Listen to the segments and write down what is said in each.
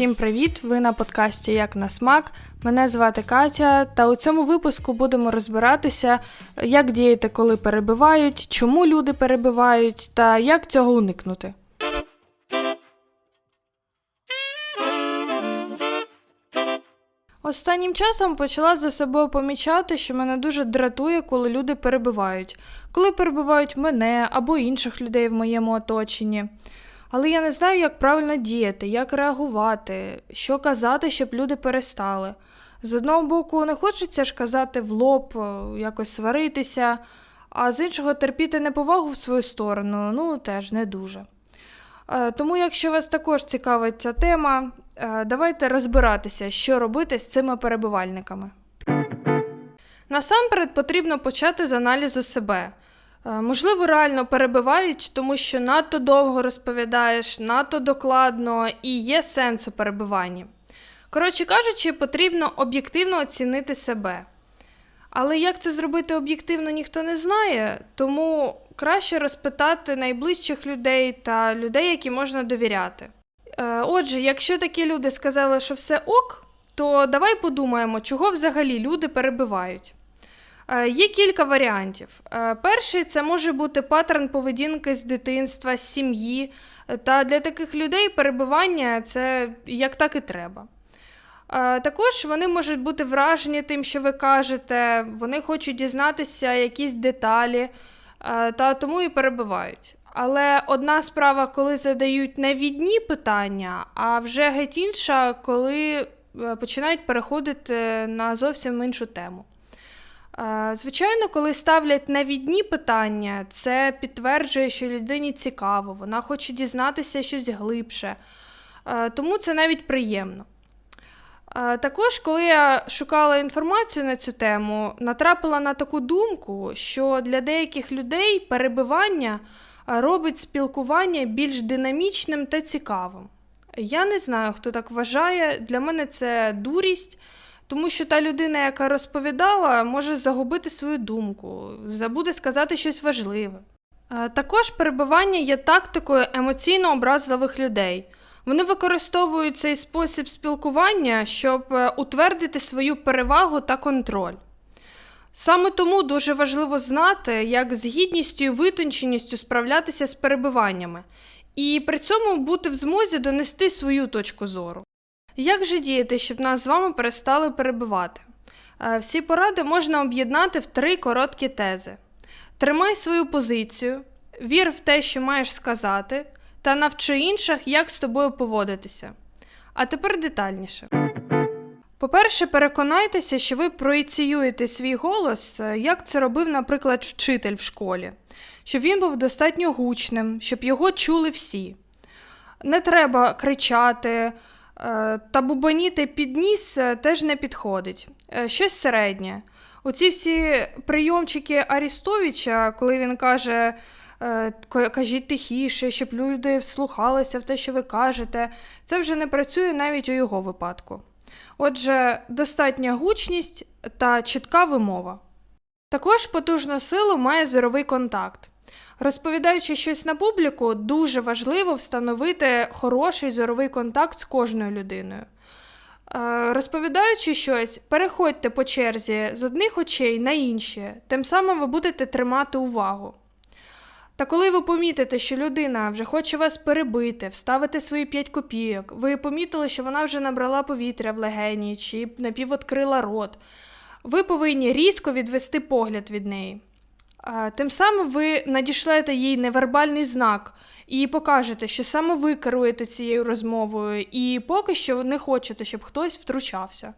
Всім привіт! Ви на подкасті Як на смак. Мене звати Катя, та у цьому випуску будемо розбиратися, як діяти, коли перебивають, чому люди перебивають та як цього уникнути. Останнім часом почала за собою помічати, що мене дуже дратує, коли люди перебивають, коли перебивають мене або інших людей в моєму оточенні. Але я не знаю, як правильно діяти, як реагувати, що казати, щоб люди перестали. З одного боку, не хочеться ж казати в лоб, е, якось сваритися, а з іншого терпіти неповагу в свою сторону, ну теж не дуже. Е, Тому, якщо вас також цікавить ця тема, е, давайте розбиратися, що робити з цими перебивальниками. Насамперед потрібно почати з аналізу себе. Е, Можливо, реально перебивають, тому що надто довго розповідаєш, надто докладно і є сенс у перебиванні. Коротше кажучи, потрібно об'єктивно оцінити себе. Але як це зробити об'єктивно, ніхто не знає, тому краще розпитати найближчих людей та людей, які можна довіряти. Е, Отже, якщо такі люди сказали, що все ок, то давай подумаємо, чого взагалі люди перебивають. Е, Є кілька варіантів. Е, Перший це може бути паттерн поведінки з дитинства, з сім'ї. Е, Та для таких людей перебивання це як так і треба. Також вони можуть бути вражені тим, що ви кажете, вони хочуть дізнатися якісь деталі, та тому і перебивають. Але одна справа, коли задають не відні питання, а вже геть інша, коли починають переходити на зовсім іншу тему. Звичайно, коли ставлять навідні питання, це підтверджує, що людині цікаво, вона хоче дізнатися щось глибше, тому це навіть приємно. Також, коли я шукала інформацію на цю тему, натрапила на таку думку, що для деяких людей перебивання робить спілкування більш динамічним та цікавим. Я не знаю, хто так вважає. Для мене це дурість, тому що та людина, яка розповідала, може загубити свою думку, забуде сказати щось важливе. Е, Також перебивання є тактикою емоційно образливих людей. Вони використовують цей спосіб спілкування, щоб е, утвердити свою перевагу та контроль. Саме тому дуже важливо знати, як з гідністю і витонченістю справлятися з перебиваннями, і при цьому бути в змозі донести свою точку зору. Як же діяти, щоб нас з вами перестали перебивати? Е, Всі поради можна об'єднати в три короткі тези: тримай свою позицію, вір в те, що маєш сказати, та навчи інших, як з тобою поводитися. А тепер детальніше. По-перше, переконайтеся, що ви проіціюєте свій голос, е, як це робив, наприклад, вчитель в школі, щоб він був достатньо гучним, щоб його чули всі. Не треба кричати та бубаніти під ніс е, теж не підходить. Е, Щось середнє. Оці всі прийомчики Арістовича, коли він каже, е, кажіть тихіше, щоб люди вслухалися в те, що ви кажете, це вже не працює навіть у його випадку. Отже, достатня гучність та чітка вимова. Також потужну силу має зоровий контакт. Розповідаючи щось на публіку, дуже важливо встановити хороший зоровий контакт з кожною людиною. Е, Розповідаючи щось, переходьте по черзі з одних очей на інші, тим самим ви будете тримати увагу. Та коли ви помітите, що людина вже хоче вас перебити, вставити свої 5 копійок, ви помітили, що вона вже набрала повітря в легені чи напівоткрила рот, ви повинні різко відвести погляд від неї. Тим самим ви надішлете їй невербальний знак і покажете, що саме ви керуєте цією розмовою, і поки що не хочете, щоб хтось втручався.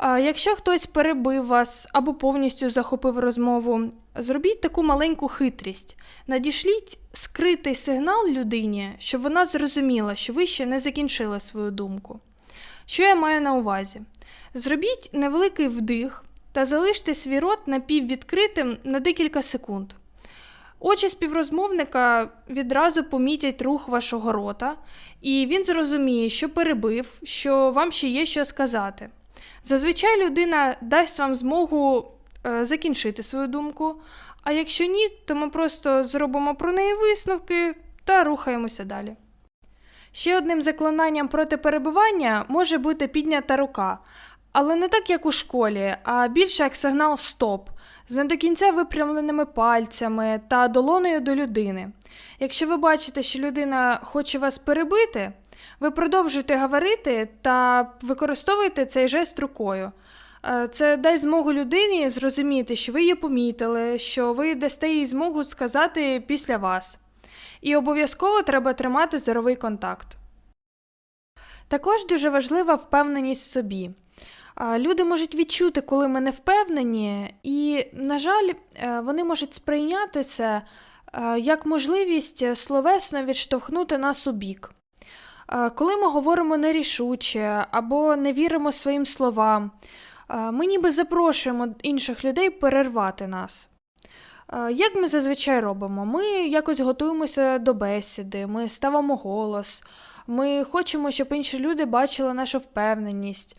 Якщо хтось перебив вас або повністю захопив розмову, зробіть таку маленьку хитрість. Надішліть скритий сигнал людині, щоб вона зрозуміла, що ви ще не закінчили свою думку. Що я маю на увазі? Зробіть невеликий вдих та залиште свій рот напіввідкритим на декілька секунд. Очі співрозмовника відразу помітять рух вашого рота, і він зрозуміє, що перебив, що вам ще є що сказати. Зазвичай людина дасть вам змогу е, закінчити свою думку, а якщо ні, то ми просто зробимо про неї висновки та рухаємося далі. Ще одним заклинанням проти перебивання може бути піднята рука, але не так, як у школі, а більше як сигнал стоп, з не до кінця випрямленими пальцями та долоною до людини. Якщо ви бачите, що людина хоче вас перебити, ви продовжуєте говорити та використовуєте цей жест рукою. Е, Це дасть змогу людині зрозуміти, що ви її помітили, що ви дасте їй змогу сказати після вас. І обов'язково треба тримати здоровий контакт. Також дуже важлива впевненість в собі. Люди можуть відчути, коли ми не впевнені, і, на жаль, е, вони можуть сприйняти це е, як можливість словесно відштовхнути нас у бік. Е, Коли ми говоримо нерішуче або не віримо своїм словам, ми ніби запрошуємо інших людей перервати нас. Як ми зазвичай робимо? Ми якось готуємося до бесіди, ми ставимо голос, ми хочемо, щоб інші люди бачили нашу впевненість.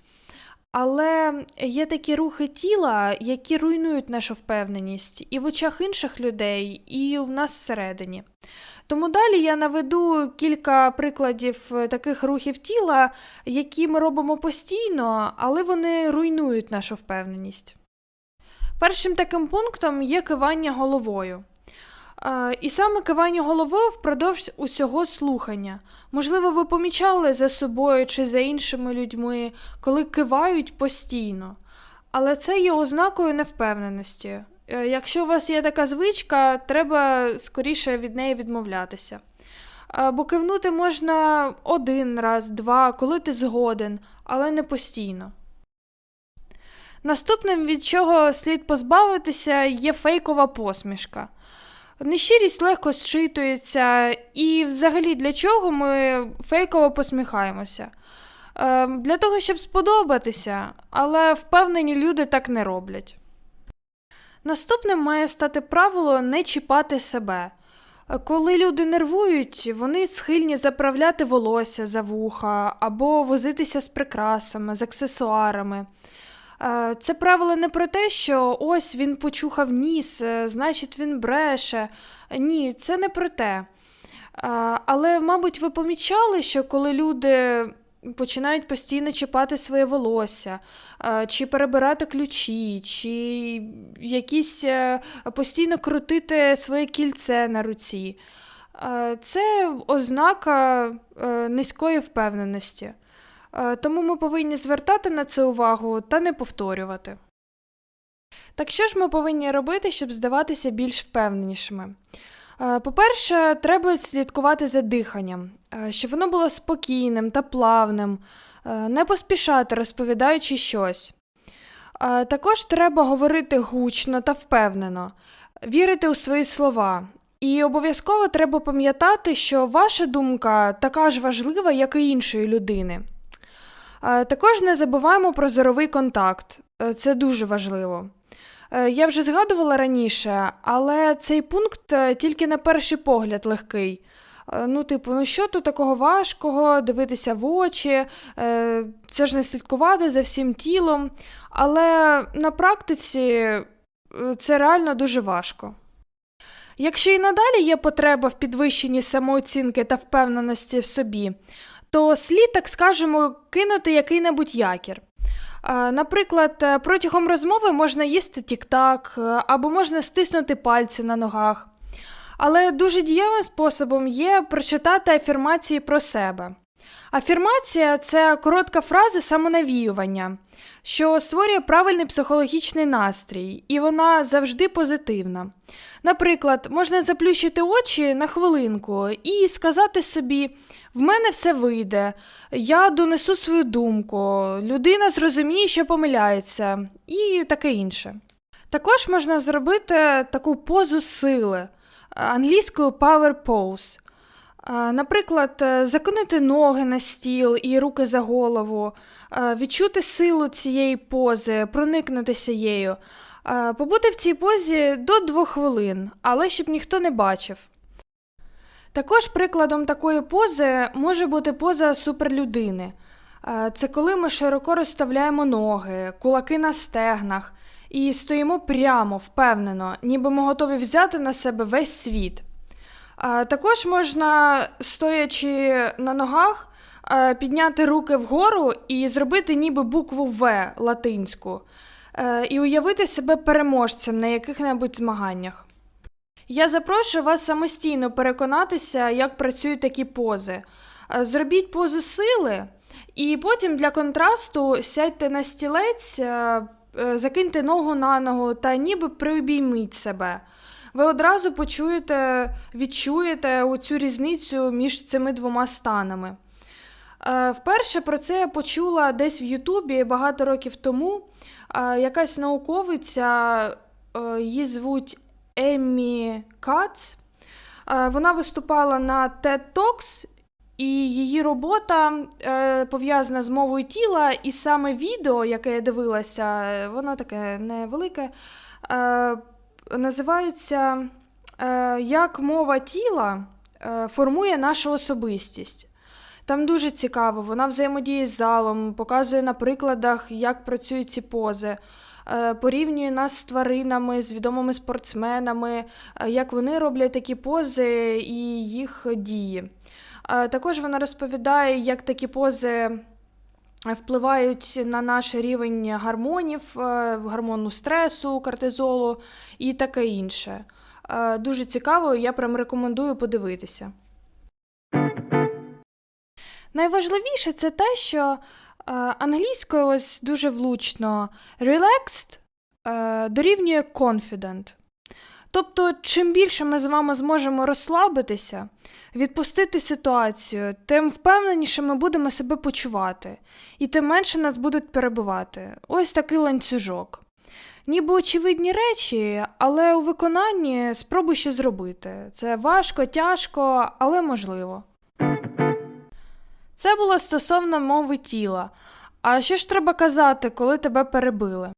Але є такі рухи тіла, які руйнують нашу впевненість і в очах інших людей, і в нас всередині. Тому далі я наведу кілька прикладів е, таких рухів тіла, які ми робимо постійно, але вони руйнують нашу впевненість. Першим таким пунктом є кивання головою. І саме кивання головою впродовж усього слухання. Можливо, ви помічали за собою чи за іншими людьми, коли кивають постійно. Але це є ознакою невпевненості. Е, Якщо у вас є така звичка, треба скоріше від неї відмовлятися. Бо кивнути можна один раз, два, коли ти згоден, але не постійно. Наступним, від чого слід позбавитися, є фейкова посмішка. Нещирість легко зчитується, і взагалі для чого ми фейково посміхаємося? Е, для того, щоб сподобатися, але впевнені люди так не роблять. Наступним має стати правило не чіпати себе. Коли люди нервують, вони схильні заправляти волосся за вуха або возитися з прикрасами, з аксесуарами. Е, Це правило не про те, що ось він почухав ніс, е, значить він бреше. Ні, це не про те. Е, Але, мабуть, ви помічали, що коли люди починають постійно чіпати своє волосся, чи перебирати ключі, чи якісь постійно крутити своє кільце на руці, це ознака низької впевненості. Е, Тому ми повинні звертати на це увагу та не повторювати. Так що ж ми повинні робити, щоб здаватися більш впевненішими? Е, По-перше, треба слідкувати за диханням, е, щоб воно було спокійним та плавним, не поспішати, розповідаючи щось. Також треба говорити гучно та впевнено, вірити у свої слова. І обов'язково треба пам'ятати, що ваша думка така ж важлива, як і іншої людини. Е, Також не забуваємо про зоровий контакт. Е, Це дуже важливо. Е, Я вже згадувала раніше, але цей пункт тільки на перший погляд легкий. Ну, типу, ну що тут такого важкого, дивитися в очі, це ж не слідкувати за всім тілом. Але на практиці це реально дуже важко. Якщо і надалі є потреба в підвищенні самооцінки та впевненості в собі, то слід, так скажемо, кинути який-небудь якір. Наприклад, е, протягом розмови можна їсти тік-так, е, або можна стиснути пальці на ногах. Але дуже дієвим способом є прочитати афірмації про себе. Афірмація це коротка фраза самонавіювання, що створює правильний психологічний настрій, і вона завжди позитивна. Наприклад, можна заплющити очі на хвилинку і сказати собі: в мене все вийде, я донесу свою думку, людина зрозуміє, що помиляється, і таке інше. Також можна зробити таку позу сили англійською power pose. Наприклад, е, закинути ноги на стіл і руки за голову, е, відчути силу цієї пози, проникнутися їю, Е, побути в цій позі до двох хвилин, але щоб ніхто не бачив. Також прикладом такої пози може бути поза суперлюдини. Це коли ми широко розставляємо ноги, кулаки на стегнах і стоїмо прямо, впевнено, ніби ми готові взяти на себе весь світ. Також можна, стоячи на ногах, підняти руки вгору і зробити ніби букву В латинську, е, і уявити себе переможцем на яких-небудь змаганнях. Я запрошую вас самостійно переконатися, як працюють такі пози. Е, Зробіть позу сили, і потім для контрасту сядьте на стілець, е, закиньте ногу на ногу та ніби приобійміть себе. Ви одразу почуєте, відчуєте оцю різницю між цими двома станами. Е, Вперше про це я почула десь в Ютубі багато років тому. Е, Якась науковиця, е, її звуть Еммі Кац. Вона виступала на TED Talks, і її робота пов'язана з мовою тіла, і саме відео, яке я дивилася, воно таке невелике, називається е, Як мова тіла е, формує нашу особистість. Там дуже цікаво, вона взаємодіє з залом, показує на прикладах, як працюють ці пози, е, порівнює нас з тваринами, з відомими спортсменами, як вони роблять такі пози і їх дії. Також вона розповідає, як такі пози впливають на наш рівень гормонів, е, гормону стресу, кортизолу і таке інше. Е, Дуже цікаво, я прям рекомендую подивитися. Найважливіше це те, що е, англійською ось дуже влучно relaxed дорівнює confident. Тобто, чим більше ми з вами зможемо розслабитися, відпустити ситуацію, тим впевненіше ми будемо себе почувати, і тим менше нас будуть перебивати. Ось такий ланцюжок. Ніби очевидні речі, але у виконанні спробуй ще зробити. Це важко, тяжко, але можливо. Це було стосовно мови тіла. А що ж треба казати, коли тебе перебили?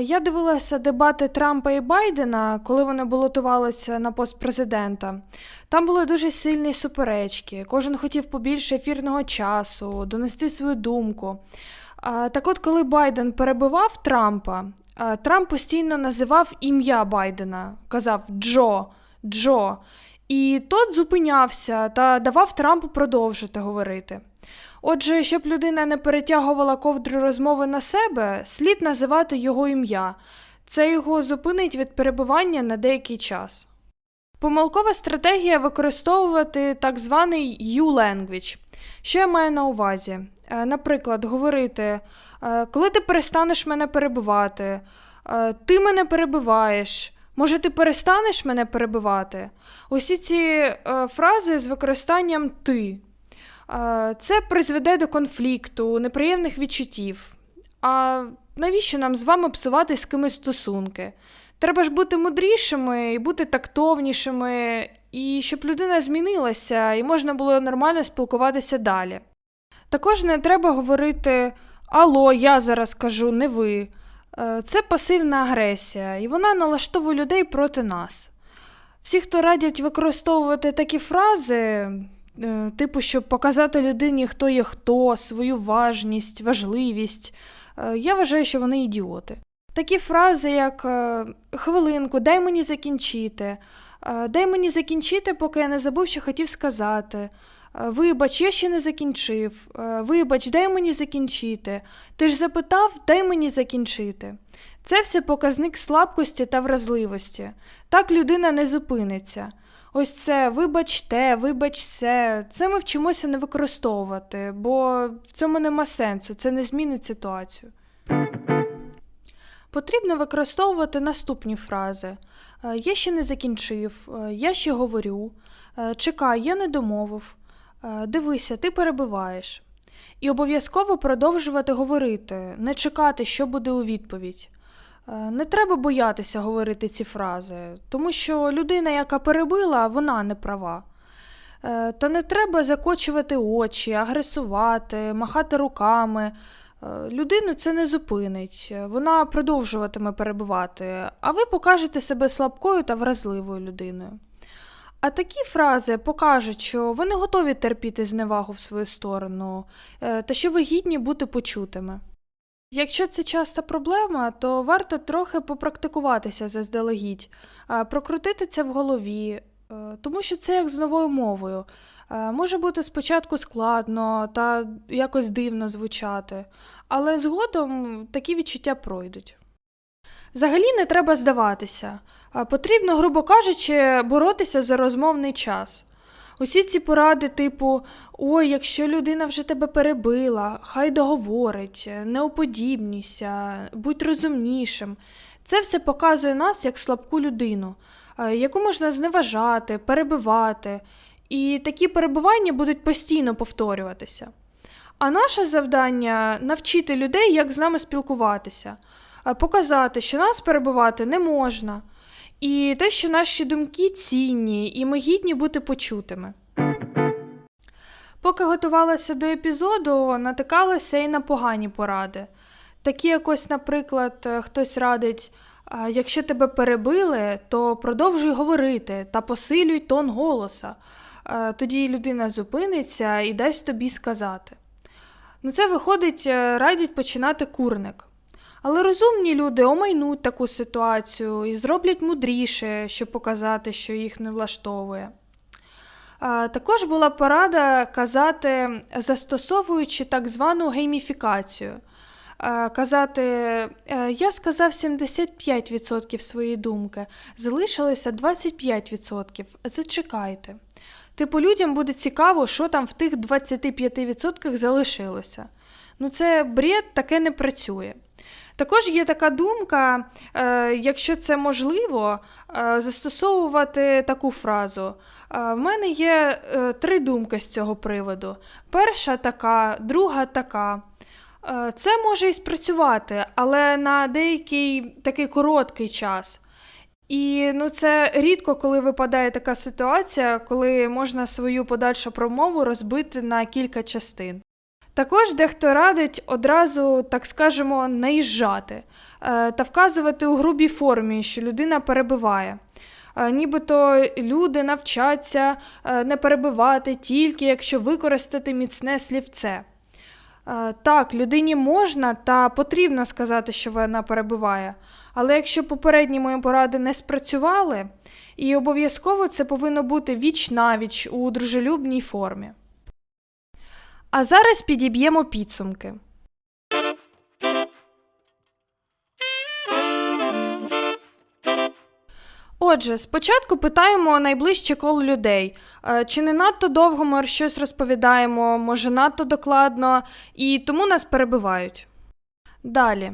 Я дивилася дебати Трампа і Байдена, коли вони балотувалися на пост президента. Там були дуже сильні суперечки. Кожен хотів побільше ефірного часу, донести свою думку. Так от, коли Байден перебивав Трампа, Трамп постійно називав ім'я Байдена, казав Джо, Джо. І тот зупинявся та давав Трампу продовжити говорити. Отже, щоб людина не перетягувала ковдру розмови на себе, слід називати його ім'я. Це його зупинить від перебування на деякий час. Помилкова стратегія використовувати так званий U-language. Що я маю на увазі? Е, Наприклад, говорити, е, коли ти перестанеш мене перебивати, Е, ти мене перебиваєш. Може, ти перестанеш мене перебивати? Усі ці фрази з використанням ти. Це призведе до конфлікту, неприємних відчуттів. А навіщо нам з вами псувати з кимось стосунки? Треба ж бути мудрішими і бути тактовнішими, і щоб людина змінилася, і можна було нормально спілкуватися далі. Також не треба говорити Алло, я зараз кажу, не ви. Е, Це пасивна агресія, і вона налаштовує людей проти нас. Всі, хто радять використовувати такі фрази, типу, щоб показати людині, хто є хто, свою важність, важливість, е, я вважаю, що вони ідіоти. Такі фрази, як е, хвилинку, дай мені закінчити, е, дай мені закінчити, поки я не забув, що хотів сказати. Е, Вибач, я ще не закінчив. Е, Вибач, дай мені закінчити. Ти ж запитав, дай мені закінчити. Це все показник слабкості та вразливості. Так людина не зупиниться. Ось це вибач те, вибач все. Це ми вчимося не використовувати, бо в цьому нема сенсу, це не змінить ситуацію. Потрібно використовувати наступні фрази: Е, Я ще не закінчив, е, я ще говорю, е, чекай, я не домовив, дивися, ти перебиваєш. І обов'язково продовжувати говорити, не чекати, що буде у відповідь. Е, Не треба боятися говорити ці фрази, тому що людина, яка перебила, вона не права. Е, Та не треба закочувати очі, агресувати, махати руками. Е, Людину це не зупинить, вона продовжуватиме перебувати, а ви покажете себе слабкою та вразливою людиною. А такі фрази покажуть, що ви не готові терпіти зневагу в свою сторону, та що ви гідні бути почутими. Якщо це часта проблема, то варто трохи попрактикуватися заздалегідь, прокрутити це в голові, Е, Тому що це як з новою мовою. Е, Може бути спочатку складно та якось дивно звучати, але згодом такі відчуття пройдуть. Взагалі не треба здаватися. Потрібно, грубо кажучи, боротися за розмовний час. Усі ці поради, типу, ой, якщо людина вже тебе перебила, хай договорить, не уподібнюйся, будь розумнішим. Це все показує нас як слабку людину, е, яку можна зневажати, перебивати, і такі перебування будуть постійно повторюватися. А наше завдання навчити людей, як з нами спілкуватися, е, показати, що нас перебивати не можна, і те, що наші думки цінні, і ми гідні бути почутими. Поки готувалася до епізоду, натикалася і на погані поради. Такі якось, наприклад, е, хтось радить, якщо тебе перебили, то продовжуй говорити та посилюй тон голоса. Тоді людина зупиниться і дасть тобі сказати. Ну, це виходить, е, радять починати курник. Але розумні люди омайнуть таку ситуацію і зроблять мудріше, щоб показати, що їх не влаштовує. Також була порада казати, застосовуючи так звану гейміфікацію. Казати, «Е, я сказав 75% своєї думки, залишилося 25%. Зачекайте. Типу, людям буде цікаво, що там в тих 25% залишилося. Ну, це бред, таке не працює. Також є така думка, е, якщо це можливо, е, застосовувати таку фразу. Е, в мене є три думки з цього приводу. Перша така, друга така. Це може і спрацювати, але на деякий такий короткий час. І ну, це рідко, коли випадає така ситуація, коли можна свою подальшу промову розбити на кілька частин. Також дехто радить одразу, так скажемо, наїжджати е, та вказувати у грубій формі, що людина перебиває. Е, Нібито люди навчаться е, не перебивати тільки якщо використати міцне слівце. Так, людині можна та потрібно сказати, що вона перебиває, але якщо попередні мої поради не спрацювали, і обов'язково це повинно бути віч навіч у дружелюбній формі. А зараз підіб'ємо підсумки. Отже, спочатку питаємо найближче коло людей, Е, чи не надто довго ми щось розповідаємо, може надто докладно, і тому нас перебивають. Далі.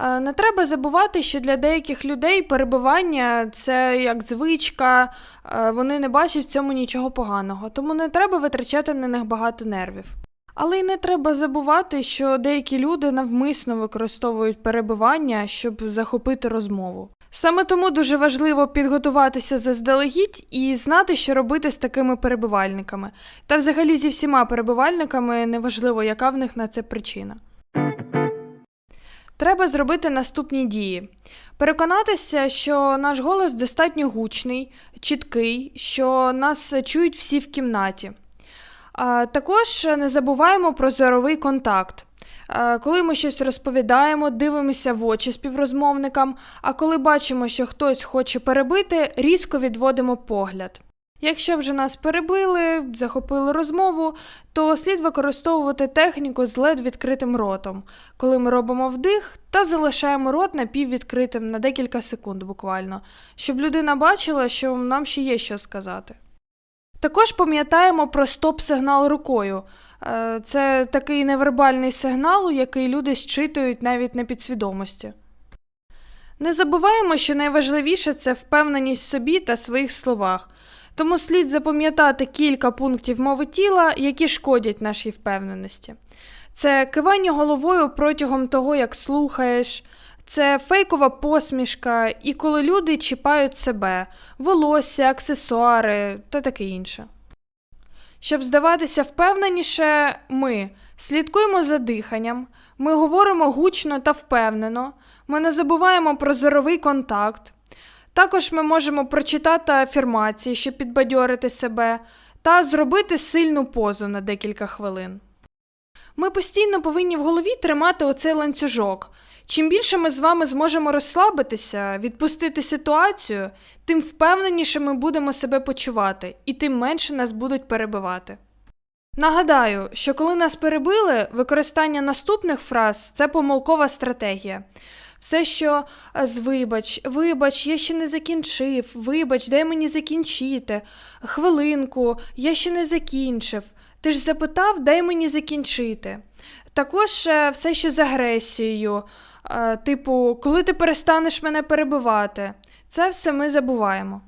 Е, Не треба забувати, що для деяких людей перебивання це як звичка, е, вони не бачать в цьому нічого поганого, тому не треба витрачати на них багато нервів. Але й не треба забувати, що деякі люди навмисно використовують перебивання, щоб захопити розмову. Саме тому дуже важливо підготуватися заздалегідь і знати, що робити з такими перебивальниками. Та взагалі зі всіма перебивальниками неважливо, яка в них на це причина. Треба зробити наступні дії: переконатися, що наш голос достатньо гучний, чіткий, що нас чують всі в кімнаті. Також не забуваємо про зоровий контакт. Коли ми щось розповідаємо, дивимося в очі співрозмовникам, а коли бачимо, що хтось хоче перебити, різко відводимо погляд. Якщо вже нас перебили, захопили розмову, то слід використовувати техніку з ледь відкритим ротом, коли ми робимо вдих та залишаємо рот напіввідкритим на декілька секунд буквально, щоб людина бачила, що нам ще є що сказати. Також пам'ятаємо про стоп-сигнал рукою. Е, Це такий невербальний сигнал, який люди щитують навіть на підсвідомості. Не забуваємо, що найважливіше це впевненість в собі та своїх словах. Тому слід запам'ятати кілька пунктів мови тіла, які шкодять нашій впевненості. Це кивання головою протягом того, як слухаєш, це фейкова посмішка, і коли люди чіпають себе, волосся, аксесуари та таке інше. Щоб здаватися впевненіше, ми слідкуємо за диханням, ми говоримо гучно та впевнено, ми не забуваємо про зоровий контакт. Також ми можемо прочитати афірмації, щоб підбадьорити себе, та зробити сильну позу на декілька хвилин. Ми постійно повинні в голові тримати оцей ланцюжок. Чим більше ми з вами зможемо розслабитися, відпустити ситуацію, тим впевненіше ми будемо себе почувати, і тим менше нас будуть перебивати. Нагадаю, що коли нас перебили, використання наступних фраз це помилкова стратегія. Все, що е, з вибач, вибач, я ще не закінчив, вибач, дай мені закінчити, хвилинку, я ще не закінчив. Ти ж запитав, дай мені закінчити. Також е, все, що з агресією, е, типу, коли ти перестанеш мене перебивати, це все ми забуваємо.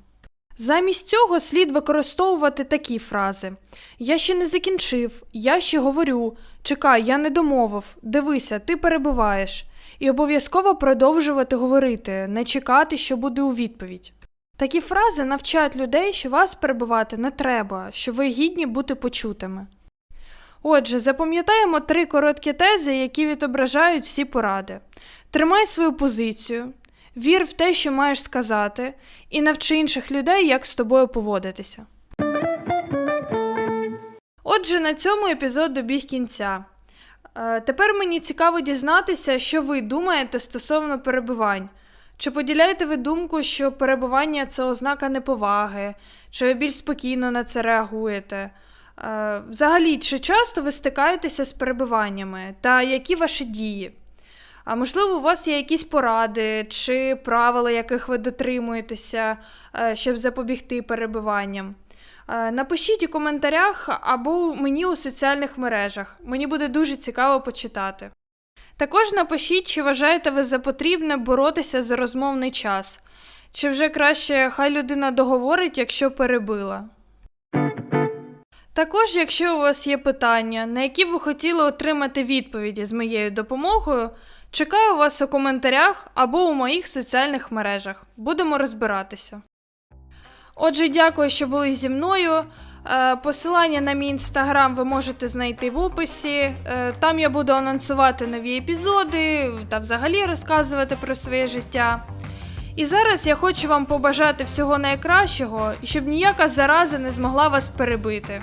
Замість цього слід використовувати такі фрази: Я ще не закінчив, я ще говорю, чекай, я не домовив, дивися, ти перебиваєш. І обов'язково продовжувати говорити, не чекати, що буде у відповідь. Такі фрази навчають людей, що вас перебивати не треба, що ви гідні бути почутими. Отже, запам'ятаємо три короткі тези, які відображають всі поради. Тримай свою позицію, вір в те, що маєш сказати, і навчи інших людей, як з тобою поводитися. Отже, на цьому епізод добіг кінця. Е, Тепер мені цікаво дізнатися, що ви думаєте стосовно перебивань. Чи поділяєте ви думку, що перебування це ознака неповаги, чи ви більш спокійно на це реагуєте? Е, Взагалі, чи часто ви стикаєтеся з перебиваннями та які ваші дії? А можливо, у вас є якісь поради чи правила, яких ви дотримуєтеся, е, щоб запобігти перебиванням? Е, Напишіть у коментарях або мені у соціальних мережах. Мені буде дуже цікаво почитати. Також напишіть, чи вважаєте ви за потрібне боротися за розмовний час, чи вже краще хай людина договорить, якщо перебила. Також, якщо у вас є питання, на які ви хотіли отримати відповіді з моєю допомогою, чекаю вас у коментарях або у моїх соціальних мережах. Будемо розбиратися. Отже, дякую, що були зі мною. Е, Посилання на мій інстаграм ви можете знайти в описі. Е, Там я буду анонсувати нові епізоди та взагалі розказувати про своє життя. І зараз я хочу вам побажати всього найкращого щоб ніяка зараза не змогла вас перебити.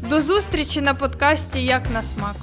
До зустрічі на подкасті Як на смак.